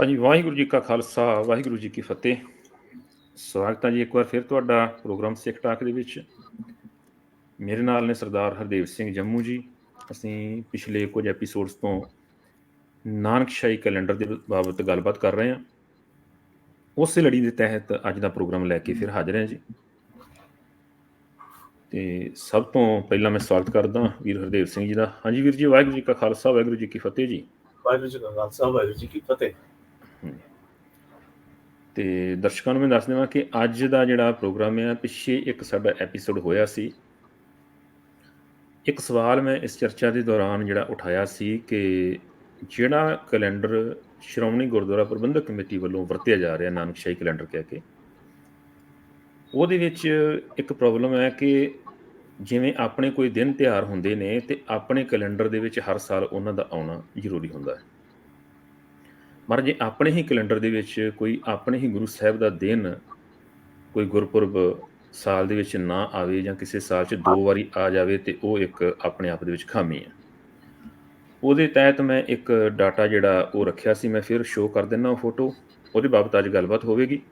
ਹਾਂਜੀ, ਵਾਹਿਗੁਰੂ ਜੀ ਕਾ ਖਾਲਸਾ, ਵਾਹਿਗੁਰੂ ਜੀ ਕੀ ਫਤਿਹ। ਸਵਾਗਤ ਹੈ ਜੀ ਇੱਕ ਵਾਰ ਫਿਰ ਤੁਹਾਡਾ ਪ੍ਰੋਗਰਾਮ ਸਿੱਖ ਟਾਕ ਦੇ ਵਿੱਚ। ਮੇਰੇ ਨਾਲ ਨੇ ਸਰਦਾਰ ਹਰਦੇਵ ਸਿੰਘ ਜੰਮੂ ਜੀ। ਅਸੀਂ ਪਿਛਲੇ ਕੁਝ ਐਪੀਸੋਡਸ ਤੋਂ ਨਾਨਕਸ਼ਾਹੀ ਕੈਲੰਡਰ ਦੇ ਬਾਬਤ ਗੱਲਬਾਤ ਕਰ ਰਹੇ ਹਾਂ। ਉਸੇ ਲੜੀ ਦੇ ਤਹਿਤ ਅੱਜ ਦਾ ਪ੍ਰੋਗਰਾਮ ਲੈ ਕੇ ਫਿਰ ਹਾਜ਼ਰ ਹਾਂ ਜੀ। ਤੇ ਸਭ ਤੋਂ ਪਹਿਲਾਂ ਮੈਂ ਸਵਾਗਤ ਕਰਦਾ ਵੀਰ ਹਰਦੇਵ ਸਿੰਘ ਜੀ ਦਾ। ਹਾਂਜੀ ਵੀਰ ਜੀ, ਵਾਹਿਗੁਰੂ ਜੀ ਕਾ ਖਾਲਸਾ, ਵਾਹਿਗੁਰੂ ਜੀ ਕੀ ਫਤਿਹ ਜੀ। ਵਾਹਿਗੁਰੂ ਜੀ ਕਾ ਖਾਲਸਾ, ਵਾਹਿਗੁਰੂ ਜੀ ਕੀ ਫਤਿਹ। ਤੇ ਦਰਸ਼ਕਾਂ ਨੂੰ ਮੈਂ ਦੱਸ ਦੇਵਾਂ ਕਿ ਅੱਜ ਦਾ ਜਿਹੜਾ ਪ੍ਰੋਗਰਾਮ ਹੈ, ਪਿੱਛੇ ਇੱਕ ਸਾਡਾ ਐਪੀਸੋਡ ਹੋਇਆ ਸੀ। ਇੱਕ ਸਵਾਲ ਮੈਂ ਇਸ ਚਰਚਾ ਦੇ ਦੌਰਾਨ ਜਿਹੜਾ ਉਠਾਇਆ ਸੀ ਕਿ ਜਿਹੜਾ ਕੈਲੰਡਰ ਸ਼੍ਰੋਮਣੀ ਗੁਰਦੁਆਰਾ ਪ੍ਰਬੰਧਕ ਕਮੇਟੀ ਵੱਲੋਂ ਵਰਤਿਆ ਜਾ ਰਿਹਾ, ਨਾਨਕਸ਼ਾਹੀ ਕੈਲੰਡਰ ਕਹਿ ਕੇ, ਉਹਦੇ ਵਿੱਚ ਇੱਕ ਪ੍ਰੋਬਲਮ ਹੈ ਕਿ ਜਿਵੇਂ ਆਪਣੇ ਕੋਈ ਦਿਨ ਤਿਉਹਾਰ ਹੁੰਦੇ ਨੇ ਤੇ ਆਪਣੇ ਕੈਲੰਡਰ ਦੇ ਵਿੱਚ ਹਰ ਸਾਲ ਉਹਨਾਂ ਦਾ ਆਉਣਾ ਜ਼ਰੂਰੀ ਹੁੰਦਾ ਹੈ। ਪਰ ਆਪਣੇ ਹੀ ਕੈਲੰਡਰ ਦੇ ਵਿੱਚ ਕੋਈ ਆਪਣੇ ਹੀ ਗੁਰੂ ਸਾਹਿਬ ਦਾ ਦਿਨ ਕੋਈ ਗੁਰਪੁਰਬ ਸਾਲ ਦੇ ਵਿੱਚ ਨਾ ਆਵੇ ਜਾਂ ਕਿਸੇ ਸਾਲ 'ਚ ਦੋ ਵਾਰੀ ਆ ਜਾਵੇ ਤੇ ਉਹ ਇੱਕ ਆਪਣੇ ਆਪ ਦੇ ਵਿੱਚ ਖਾਮੀ ਹੈ। ਉਹਦੇ ਤਹਿਤ ਮੈਂ ਇੱਕ ਡਾਟਾ ਜਿਹੜਾ ਉਹ ਰੱਖਿਆ ਸੀ, ਮੈਂ ਫਿਰ ਸ਼ੋਅ ਕਰ ਦਿੰਦਾ ਉਹ ਫੋਟੋ ਉਹਦੇ ਬਾਬਤ ਅੱਜ ਗੱਲਬਾਤ ਹੋਵੇਗੀ।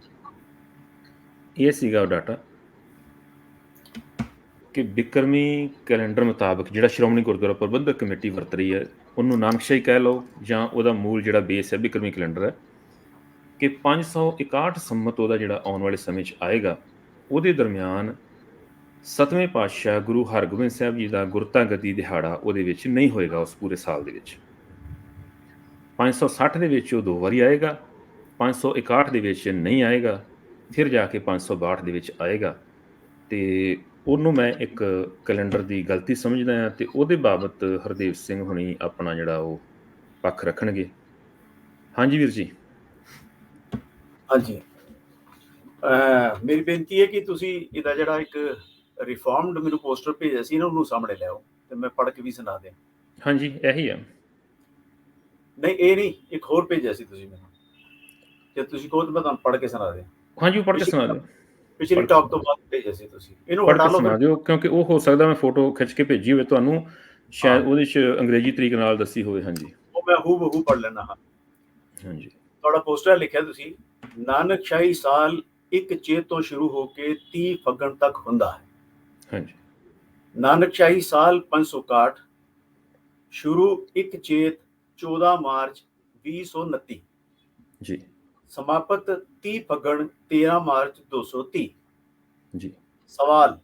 ਇਹ ਸੀਗਾ ਉਹ ਡਾਟਾ ਕਿ ਬਿਕਰਮੀ ਕੈਲੰਡਰ ਮੁਤਾਬਕ ਜਿਹੜਾ ਸ਼੍ਰੋਮਣੀ ਗੁਰਦੁਆਰਾ ਪ੍ਰਬੰਧਕ ਕਮੇਟੀ ਵਰਤ ਰਹੀ ਹੈ ਉਹਨੂੰ ਨਾਨਕਸ਼ਾਹੀ ਕਹਿ ਲਓ ਜਾਂ ਉਹਦਾ ਮੂਲ ਜਿਹੜਾ ਬੇਸ ਹੈ ਬਿਕਰਮੀ ਕੈਲੰਡਰ ਹੈ, ਕਿ 561 ਸੰਮਤ ਉਹਦਾ ਜਿਹੜਾ ਆਉਣ ਵਾਲੇ ਸਮੇਂ 'ਚ ਆਏਗਾ, ਉਹਦੇ ਦਰਮਿਆਨ ਸਤਵੇਂ ਪਾਤਸ਼ਾਹ ਗੁਰੂ ਹਰਗੋਬਿੰਦ ਸਾਹਿਬ ਜੀ ਦਾ ਗੁਰਤਾ ਗਤੀ ਦਿਹਾੜਾ ਉਹਦੇ ਵਿੱਚ ਨਹੀਂ ਹੋਏਗਾ ਉਸ ਪੂਰੇ ਸਾਲ ਦੇ ਵਿੱਚ। 560 ਦੇ ਵਿੱਚ ਉਹ ਦੋ ਵਾਰੀ ਆਏਗਾ 561 ਦੇ ਵਿੱਚ ਨਹੀਂ ਆਏਗਾ, ਫਿਰ ਜਾ ਕੇ 562 ਦੇ ਵਿੱਚ ਆਏਗਾ, ਤੇ ਉਹਨੂੰ ਮੈਂ ਇੱਕ ਕੈਲੰਡਰ ਦੀ ਗਲਤੀ ਸਮਝਦਾ ਹਾਂ ਤੇ ਉਹਦੇ ਬਾਬਤ ਹਰਦੇਵ ਸਿੰਘ ਹੁਣੀ ਆਪਣਾ ਜਿਹੜਾ ਉਹ ਪੱਖ ਰੱਖਣਗੇ। ਹਾਂਜੀ ਵੀਰ ਜੀ। ਹਾਂਜੀ। ਮੇਰੀ ਬੇਨਤੀ ਹੈ ਕਿ ਤੁਸੀਂ ਇਹਦਾ ਜਿਹੜਾ ਇੱਕ ਰਿਫਾਰਮਡ ਮੈਨੂੰ ਪੋਸਟਰ ਭੇਜਿਆ ਸੀ ਨਾ ਉਹਨੂੰ ਸਾਹਮਣੇ ਲਿਆਓ ਤੇ ਮੈਂ ਪੜ੍ਹ ਕੇ ਵੀ ਸੁਣਾ ਦਿਆਂ। ਹਾਂਜੀ ਇਹੀ ਆ। ਨਹੀਂ ਇਹ ਨਹੀਂ ਇੱਕ ਹੋਰ ਭੇਜਿਆ ਸੀ ਤੁਸੀਂ ਮੈਨੂੰ। ਜੇ ਤੁਸੀਂ ਕਹੋ ਤਾਂ ਮੈਂ ਤੁਹਾਨੂੰ ਪੜ੍ਹ ਕੇ ਸੁਣਾ ਦਿਆਂ। ਹਾਂਜੀ ਪੜ੍ਹ ਕੇ ਸੁਣਾ ਦਿਓ। ਪਿਛਲੀ ਟਾਕ ਤੋਂ ਬਾਅਦ ਭੇਜਿਆ ਸੀ ਤੁਸੀਂ। ਇਹਨੂੰ ਹਟਾ ਲਓ ਦਿਓ ਕਿਉਂਕਿ ਉਹ ਹੋ ਸਕਦਾ ਮੈਂ ਫੋਟੋ ਖਿੱਚ ਕੇ ਭੇਜੀ ਹੋਵੇ ਤੁਹਾਨੂੰ ਸ਼ਾਇਦ। ਉਹਦੇ 'ਚ ਅੰਗਰੇਜ਼ੀ ਤਰੀਕੇ ਨਾਲ ਦੱਸੀ ਹੋਵੇ ਹਾਂਜੀ। ਉਹ ਮੈਂ ਹੂ ਬਹੂ ਪੜ੍ਹ ਲੈਣਾ ਹਾਂ। ਹਾਂਜੀ। ਤੁਹਾਡਾ ਪੋਸਟਰ ਲਿਖਿਆ ਤੁਸੀਂ ਨਾਨਕਸ਼ਾਹੀ ਸਾਲ ਇੱਕ ਚੇਤ ਤੋਂ ਸ਼ੁਰੂ ਹੋ ਕੇ 30 ਫੱਗਣ ਤੱਕ ਹੁੰਦਾ ਹੈ। ਹਾਂਜੀ। ਨਾਨਕਸ਼ਾਹੀ ਸਾਲ 561 ਸ਼ੁਰੂ ਇੱਕ ਚੇਤ 14 ਮਾਰਚ 2029 ਜੀ। ਸਮਾਪਤ 30 ਫੱਗਣ 13 ਮਾਰਚ 230 ਜੀ। ਸਵਾਲ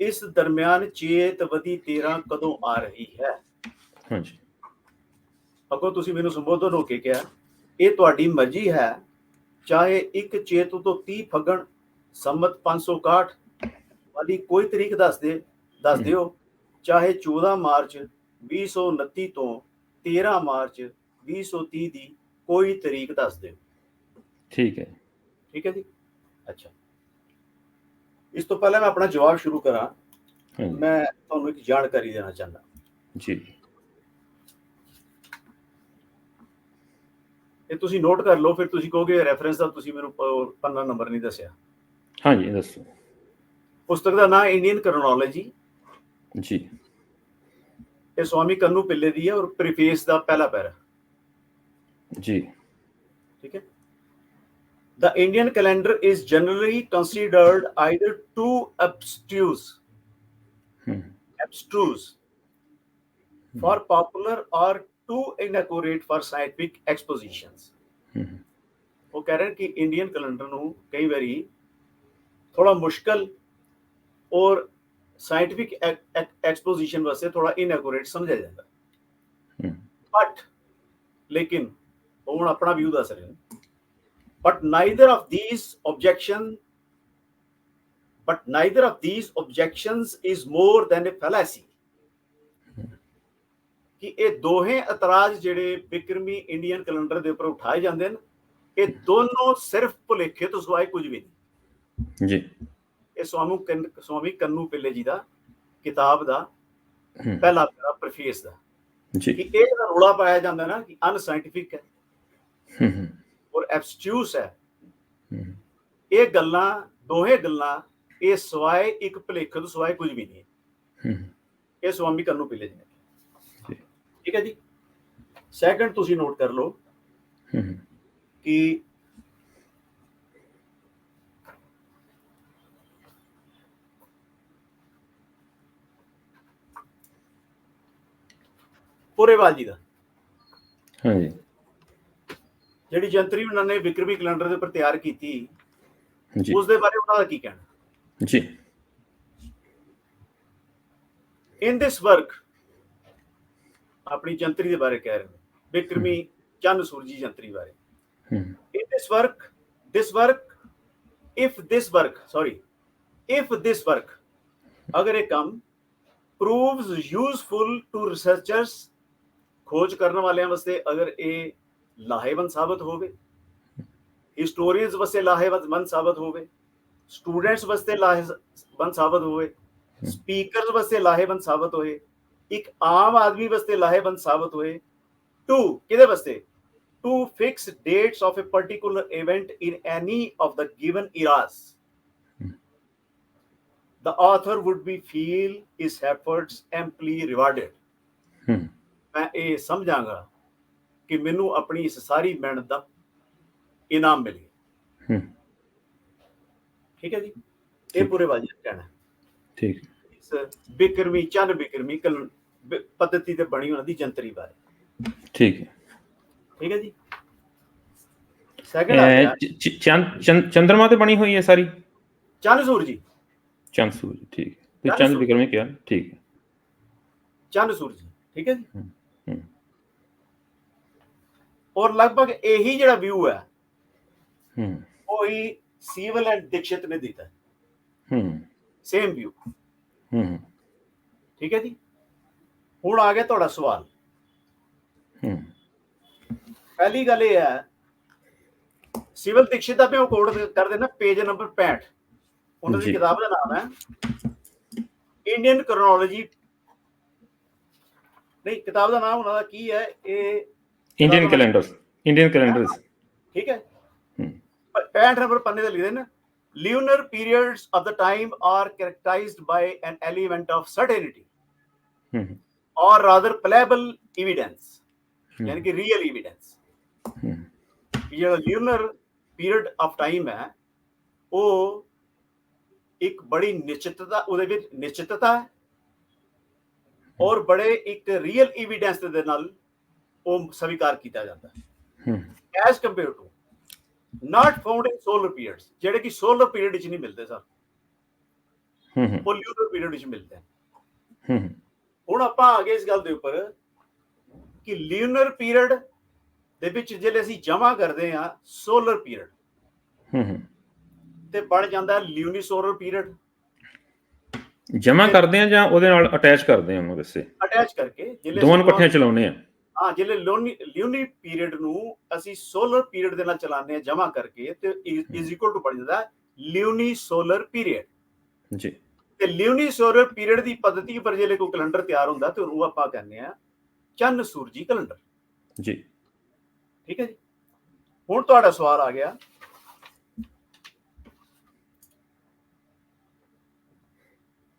ਇਸ ਦਰਮਿਆਨ ਚੇਤ ਵਧੀ 13 ਕਦੋਂ ਆ ਰਹੀ ਹੈ? ਹਾਂਜੀ। ਅਗੋ ਤੁਸੀਂ ਮੈਨੂੰ ਸੰਬੋਧਨ ਹੋ ਕੇ ਕਿਹਾ ਇਹ ਤੁਹਾਡੀ ਮਰਜ਼ੀ ਹੈ ਚਾਹੇ ਇੱਕ ਚੇਤ ਤੋਂ 30 ਫੱਗਣ ਸੰਮਤ 561 ਵਾਲੀ ਕੋਈ ਤਰੀਕ ਦੱਸ ਦੇ ਦੱਸ। ਦਿਓ ਚਾਹੇ 14 ਮਾਰਚ 2029 ਤੋਂ 13 ਮਾਰਚ 2030 ਦੀ ਕੋਈ ਤਰੀਕ ਦੱਸ ਦਿਓ। ਠੀਕ ਹੈ ਠੀਕ ਹੈ ਜੀ। ਅੱਛਾ। ਇਸ ਤੋਂ ਪਹਿਲਾਂ ਮੈਂ ਆਪਣਾ ਜਵਾਬ ਸ਼ੁਰੂ ਕਰਾਂ। ਮੈਂ ਤੁਹਾਨੂੰ ਇੱਕ ਜਾਣਕਾਰੀ ਦੇਣਾ ਚਾਹੁੰਦਾ। ਜੀ। ਇਹ ਤੁਸੀਂ ਨੋਟ ਕਰ ਲਓ ਫਿਰ ਤੁਸੀਂ ਕਹੋਗੇ ਰੈਫਰੈਂਸ ਦਾ ਤੁਸੀਂ ਮੈਨੂੰ ਪੰਨਾ ਨੰਬਰ ਨਹੀਂ ਦੱਸਿਆ। ਹਾਂਜੀ ਦੱਸੋ। ਪੁਸਤਕ ਦਾ ਨਾਮ ਇੰਡੀਅਨ ਕਰੋਨੋਲੋਜੀ ਜੀ। ਇਹ ਸਵਾਮੀ ਕੰਨੂ ਪਿੱਲੇ ਦੀ ਹੈ ਔਰ ਪ੍ਰੀਫੇਸ ਦਾ ਪਹਿਲਾ ਪੈਰਾ। ਜੀ। ਠੀਕ ਹੈ। The Indian calendar is generally considered either too obtuse, hmm abstruse for popular or too inaccurate for scientific expositions. ਹਮ ਉਹ ਕਹਿ ਰਹੇ ਨੇ ਕਿ ਇੰਡੀਅਨ ਕੈਲੰਡਰ ਨੂੰ ਕਈ ਵਾਰੀ ਥੋੜਾ ਮੁਸ਼ਕਲ ਔਰ ਸਾਇੰਟਿਫਿਕ ਐਕਸਪੋਜੀਸ਼ਨ ਵਾਸਤੇ ਥੋੜਾ ਇਨਐਕੂਰੇਟ ਸਮਝਿਆ ਜਾਂਦਾ ਹਮ ਬਟ ਲੇਕਿਨ ਉਹ ਹੁਣ ਆਪਣਾ ਵਿਊ ਦੱਸ ਰਹੇ but neither of these objection but neither of these objections is more than a fallacy ਕਿ ਇਹ ਦੋਹੇ ਇਤਰਾਜ਼ ਜਿਹੜੇ ਬਿਕਰਮੀ ਇੰਡੀਅਨ ਕੈਲੰਡਰ ਦੇ ਉੱਪਰ ਉਠਾਏ ਜਾਂਦੇ ਨੇ ਇਹ ਦੋਨੋਂ ਸਿਰਫ ਭੁਲੇਖੇ ਤੋਂ ਸਿਵਾਏ ਕੁਝ ਵੀ ਨਹੀਂ ਜੀ ਇਹ ਸਵਾਮੂ ਸਵਾਮੀ ਕੰਨੂ ਪਿੱਲੇ ਜੀ ਦਾ ਕਿਤਾਬ ਦਾ ਪਹਿਲਾ ਪੈਰਾ ਪ੍ਰਫੇਸ ਦਾ ਜੀ ਕਿ ਇਹ ਜਿਹੜਾ ਰੋਲਾ ਪਾਇਆ ਜਾਂਦਾ ਨਾ ਕਿ ਅਨਸਾਇੰਟਿਫਿਕ ਹੈ ਔਰ ਐਬਸਟਿਊਸ ਹੈ। ਇਹ ਗੱਲਾਂ ਦੋਹੇ ਗੱਲਾਂ ਇਹ ਸਵਾਏ ਇੱਕ ਭੁਲੇਖੇ ਤੋਂ ਸਵਾਏ ਕੁਝ ਵੀ ਨਹੀਂ ਇਹ ਸਵਾਮੀ ਕੰਨੂ ਪਿੱਲੇ ਜੀ। ਠੀਕ ਹੈ ਜੀ। ਸੈਕੰਡ ਤੁਸੀਂ ਨੋਟ ਕਰ ਲਓ ਕਿ ਪੁਰੇਵਾਲ ਜੀ ਦਾ। ਹਾਂਜੀ। ਜਿਹੜੀ ਜੰਤਰੀ ਉਹਨਾਂ ਨੇ ਵਿਕਰਮੀ ਕੈਲੰਡਰ ਦੇ ਉੱਪਰ ਤਿਆਰ ਕੀਤੀ ਜੀ। ਉਸ ਦੇ ਬਾਰੇ ਉਹਨਾਂ ਦਾ ਕੀ ਕਹਿਣਾ? ਜੀ। ਇਨ ਦਿਸ ਵਰਕ ਆਪਣੀ ਜੰਤਰੀ ਦੇ ਬਾਰੇ ਕਹਿ ਰਹੇ ਨੇ ਵਿਕਰਮੀ ਚੰਨ ਸੂਰਜੀ ਜੰਤਰੀ ਬਾਰੇ। in this work this work if this work sorry if this work ਅਗਰ ਇਹ ਕੰਮ proves useful to researchers ਖੋਜ ਕਰਨ ਵਾਲਿਆਂ ਵਾਸਤੇ ਅਗਰ ਇਹ ਲਾਹੇਵੰਦ ਸਾਬਤ ਹੋਵੇ। ਹਿਸਟੋਰੀਅਨਸ ਵਾਸਤੇ ਲਾਹੇਵੰਦ ਸਾਬਤ ਹੋਵੇ। ਸਟੂਡੈਂਟਸ ਵਾਸਤੇ ਲਾਹੇਵੰਦ ਸਾਬਤ ਹੋਵੇ। ਸਪੀਕਰਸ ਵਾਸਤੇ ਲਾਹੇਵੰਦ ਸਾਬਤ ਹੋਏ। ਇੱਕ ਆਮ ਆਦਮੀ ਵਾਸਤੇ ਲਾਹੇਵੰਦ ਸਾਬਤ ਹੋਏ। ਟੂ ਕਿਹਦੇ ਵਾਸਤੇ? To fix dates of a particular event in any of the given eras. The author would be feel his efforts amply rewarded. ਹੂੰ ਮੈਂ ਇਹ ਸਮਝਾਂਗਾ ਕਿ ਮੈਨੂੰ ਆਪਣੀ ਇਸ ਸਾਰੀ ਮਿਹਨਤ ਦਾ ਇਨਾਮ ਮਿਲ। ਹੂੰ। ਠੀਕ ਹੈ ਜੀ? ਇਹ ਪੂਰੇ ਵਾਜੀ ਦਾ ਕਹਿਣਾ। ਠੀਕ। ਇਸ ਬਿਕਰਮੀ ਚੰਨ ਬਿਕਰਮੀ ਕਲ ਪੱਧਤੀ ਤੇ ਬਣੀ ਉਹਨਾਂ ਦੀ ਜੰਤਰੀ ਬਾਰੇ। ਠੀਕ ਹੈ। ਠੀਕ ਹੈ ਜੀ? ਸੈਕੰਡ ਆ ਗਿਆ। ਚੰਦਰਮਾ ਤੇ ਬਣੀ ਹੋਈ ਹੈ ਸਾਰੀ? ਚੰਨ ਸੂਰਜੀ ਚੰਦ ਸੂਰਜ ਠੀਕ ਹੈ। ਤੇ ਸੂਰਜ। ਵਿਕਰਮੀ ਕਿਹਾ ਠੀਕ ਹੈ। ਚੰਨ ਸੂਰਜੀ ਠੀਕ ਹੈ ਜੀ? ਹੂੰ। ਔਰ ਲਗਭਗ ਇਹੀ ਜਿਹੜਾ ਵਿਊ ਹੈ ਹੂੰ। ਉਹੀ ਸੀਵਲ ਐਂਡ ਦੀਕਸ਼ਿਤ ਨੇ ਦਿੱਤਾ ਹੂੰ। ਸੇਮ ਵਿਊ ਹੂੰ ਠੀਕ ਹੈ ਜੀ? ਹੁਣ ਆ ਗਿਆ ਤੁਹਾਡਾ ਸਵਾਲ। ਹੂੰ। ਪਹਿਲੀ ਗੱਲ ਇਹ ਹੈ ਸਿਵਲ ਦੀਕਸ਼ਿਤ ਦਾ ਮੈਂ ਉਹ ਕੋਡ ਕਰ ਦੇਣਾ ਪੇਜ ਨੰਬਰ 65 ਉਹਨਾਂ ਦੀ। ਕਿਤਾਬ ਦਾ ਨਾਮ ਹੈ ਇੰਡੀਅਨ ਕਰੋਨੋਲੋਜੀ ਨਹੀਂ ਕਿਤਾਬ ਦਾ ਨਾਮ ਉਹਨਾਂ ਦਾ ਕੀ ਹੈ? ਇਹ ਇੰਡੀਅਨ ਕੈਲੰਡਰਸ ਇੰਡੀਅਨ ਕੈਲੰਡਰਸ ਠੀਕ ਹੈ ਹੂੰ 65 ਨੰਬਰ ਪੰਨੇ ਤੇ ਲਿਖਦੇ ਨੇ lunar periods of the time are characterized by an element of certainty ਹੂੰ or rather pliable evidence ਹੂੰ। ਯਾਨੀ ਕਿ ਰੀਅਲ evidence ਹੂੰ ਕਿ ਜਿਹੜਾ lunar period of time ਹੈ ਉਹ ਇੱਕ ਬੜੀ ਨਿਸ਼ਚਿਤਤਾ ਉਹਦੇ ਵਿੱਚ ਨਿਸ਼ਚਿਤਤਾ ਹੈ ਔਰ ਬੜੇ ਇੱਕ ਰੀਅਲ ਐਵੀਡੈਂਸ ਦੇ ਨਾਲ ਉਹ ਸਵੀਕਾਰ ਕੀਤਾ ਜਾਂਦਾ ਹੈ। As compare to not found in solar periods ਜਿਹੜੇ ਕਿ ਸੋਲਰ ਪੀਰੀਅਡ ਵਿੱਚ ਨਹੀਂ ਮਿਲਦੇ ਸਰ। ਹੂੰ ਹੂੰ। lunar ਪੀਰੀਅਡ ਵਿੱਚ ਮਿਲਦੇ ਹੂੰ ਹੂੰ। ਹੁਣ ਆਪਾਂ ਆ ਗਏ ਇਸ ਗੱਲ ਦੇ ਉੱਪਰ ਕਿ ਲਿਊਨਰ ਪੀਰੀਅਡ ਦੇ ਵਿੱਚ ਜਿਹੜੇ ਅਸੀਂ ਜਮਾ ਕਰਦੇ ਆ ਸੋਲਰ ਪੀਰੀਅਡ ਹੂੰ ਹੂੰ। ਤੇ ਬਣ ਜਾਂਦਾ ਲਿਊਨੀ ਸੋਲਰ ਪੀਰੀਅਡ ਜਮਾ ਕਰਦੇ ਆ ਜਾਂ ਉਹਦੇ ਨਾਲ ਅਟੈਚ ਕਰਦੇ ਆ ਉਹਨੂੰ ਵੈਸੇ? ਅਟੈਚ ਕਰਕੇ ਜਿਹੜੇ ਦੋਵਾਂ ਨੂੰ ਇਕੱਠੇ ਚਲਾਉਨੇ ਆ ਹਾਂ ਜਿਹੜੇ ਲੋਨੀ ਲਿਊਨੀ ਪੀਰੀਅਡ ਨੂੰ ਅਸੀਂ ਸੋਲਰ ਪੀਰੀਅਡ ਦੇ ਨਾਲ ਚਲਾਉਂਦੇ ਆ ਜਮਾ ਕਰਕੇ ਤੇ ਇਜ਼ ਇਕੁਅਲ ਟੂ ਬਣ ਜਾਂਦਾ ਲਿਊਨੀ ਸੋਲਰ ਪੀਰੀਅਡ ਜੀ। ਤੇ ਲਿਊਨੀ ਸੋਲਰ ਪੀਰੀਅਡ ਦੀ ਪੱਧਤੀ ਪਰ ਜਿਹੜੇ ਕੋਈ ਕੈਲੰਡਰ ਤਿਆਰ ਹੁੰਦਾ ਤੇ ਉਹਨੂੰ ਆਪਾਂ ਕਹਿੰਦੇ ਆ ਚੰਨ ਸੂਰਜੀ ਕੈਲੰਡਰ। ਜੀ। ਠੀਕ ਹੈ ਜੀ? ਹੁਣ ਤੁਹਾਡਾ ਸਵਾਲ ਆ ਗਿਆ।